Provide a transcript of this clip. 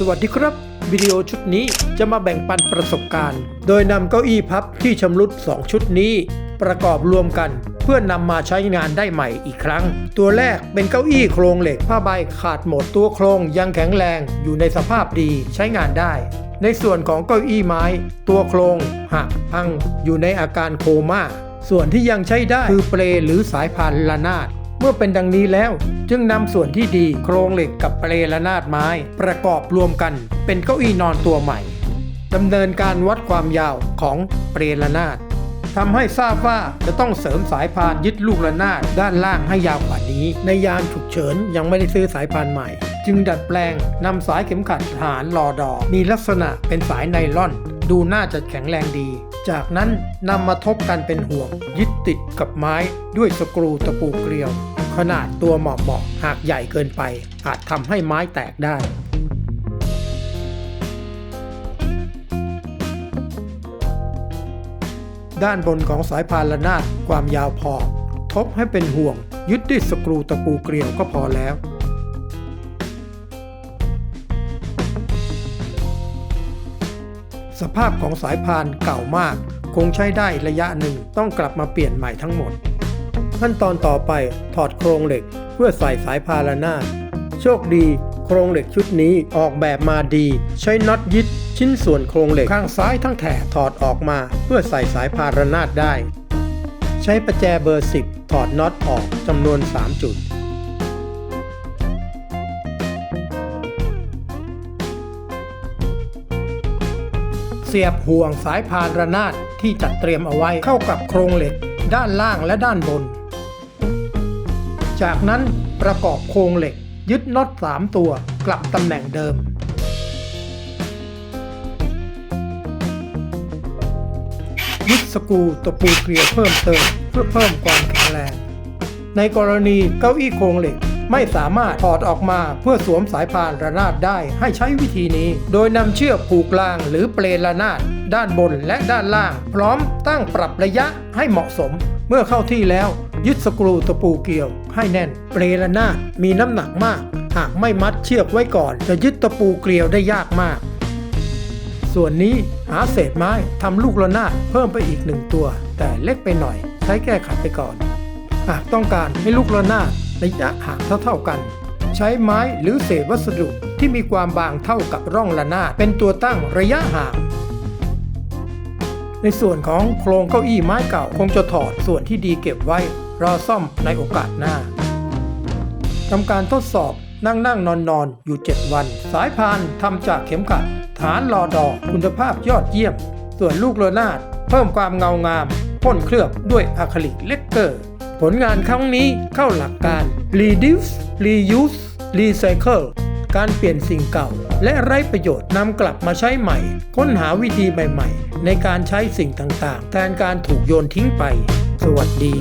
สวัสดีครับ วิดีโอชุดนี้จะมาแบ่งปันประสบการณ์ โดยนำเก้าอี้พับที่ชำรุด 2 ชุดนี้ ประกอบรวมกันเพื่อนำมาใช้งานได้ใหม่อีกครั้ง ตัวแรกเป็นเก้าอี้โครงเหล็กผ้าใบขาดหมดตัวโครงยังแข็งแรงอยู่ในสภาพดีใช้งานได้ ในส่วนของเก้าอี้ไม้ ตัวโครงหักพังอยู่ในอาการโคม่าส่วนที่ยังใช้ได้คือเปลหรือสายพานระนาด มื่อเป็นดังนี้แล้ว จึงนำส่วนที่ดีโครงเหล็กกับเปลระนาดไม้ ประกอบรวมกัน เป็นเก้าอี้นอนตัวใหม่ดำเนินการวัดความยาวของเปลระนาดทำให้ทราบว่าจะต้องเสริมสายพานยึดลูกระนาดด้านล่างให้ยาวกว่านี้ ในยามฉุกเฉินยังไม่ได้ซื้อสายพานใหม่ จึงดัดแปลงนำสายเข็มขัดทหารลอดอ มีลักษณะเป็นสายไนล่อน ดูน่าจะแข็งแรงดี จากนั้นนำมาทบกันเป็นห่วง ยึดติดกับไม้ด้วยสกรูตะปูเกลียว ขนาดตัวเหมาะๆหากใหญ่เกินไป อาจทำให้ไม้แตกได้ ด้านบนของสายพานระนาดความยาวพอ ทบให้เป็นห่วง ยึดด้วยสกรูตะปูเกลียวก็พอแล้วสภาพของสายพานเก่ามาก คงใช้ได้ระยะหนึ่งต้องกลับมาเปลี่ยนใหม่ทั้งหมด ขั้นตอนต่อไปถอดโครงเหล็กเพื่อใส่สายพานระนาดโชคดี โครงเหล็กชุดนี้ออกแบบมาดี ใช้น็อตยึดชิ้นส่วนโครงเหล็กข้างซ้ายทั้งแถบถอดออกมาเพื่อใส่สายพานระนาดได้ ใช้ประแจเบอร์ 10 ถอดน็อตออกจำนวน 3 จุดเสียบห่วงสายพานระนาดที่จัดเตรียมเอาไว้เข้ากับโครงเหล็ก ด้านล่างและด้านบน จากนั้นประกอบโครงเหล็กยึดน็อต3ตัวกลับตำแหน่งเดิม ยึดสกูตะปูเกลียวเพิ่มเติมเพื่อเพิ่มความแข็งแรง ในกรณีเก้าอี้โครงเหล็ก ไม่สามารถถอดออกมาเพื่อสวมสายพานระนาดได้ให้ใช้วิธีนี้ โดยนำเชือกผูกรางหรือเปลระนาดด้านบนและด้านล่าง พร้อมตั้งปรับระยะให้เหมาะสม เมื่อเข้าที่แล้ว ยึดสกรูตะปูเกี่ยว ให้แน่น เปลระนาดมีน้ำหนักมาก หากไม่มัดเชือกไว้ก่อน จะยึดตะปูเกลียวได้ยากมาก ส่วนนี้หาเศษไม้ทำลูกระนาดเพิ่มไปอีกหนึ่งตัว แต่เล็กไปหน่อย ใช้แก้ไขไปก่อนหากต้องการให้ลูกระนาด ระยะห่างเท่าๆกัน ใช้ไม้หรือเศษวัสดุที่มีความบางเท่ากับร่องระนาดเป็นตัวตั้งระยะห่าง ในส่วนของโครงเก้าอี้ไม้เก่าคงจะถอดส่วนที่ดีเก็บไว้รอซ่อมในโอกาสหน้าทำการทดสอบนั่งนั่งนอนนอนอยู่ 7 วัน สายพานทำจากเข็มขัด ฐานรอดอคุณภาพยอดเยี่ยม ส่วนลูกระนาดเพิ่มความเงางาม พ่นเคลือบด้วยอะคริลิกเลกเกอร์ ผลงานครั้งนี้เข้าหลักการ reduce reuse recycle การเปลี่ยนสิ่งเก่า และไร้ประโยชน์นำกลับมาใช้ใหม่ ค้นหาวิธีใหม่ ๆ ในการใช้สิ่งต่างๆ แทนการถูกโยนทิ้งไป สวัสดี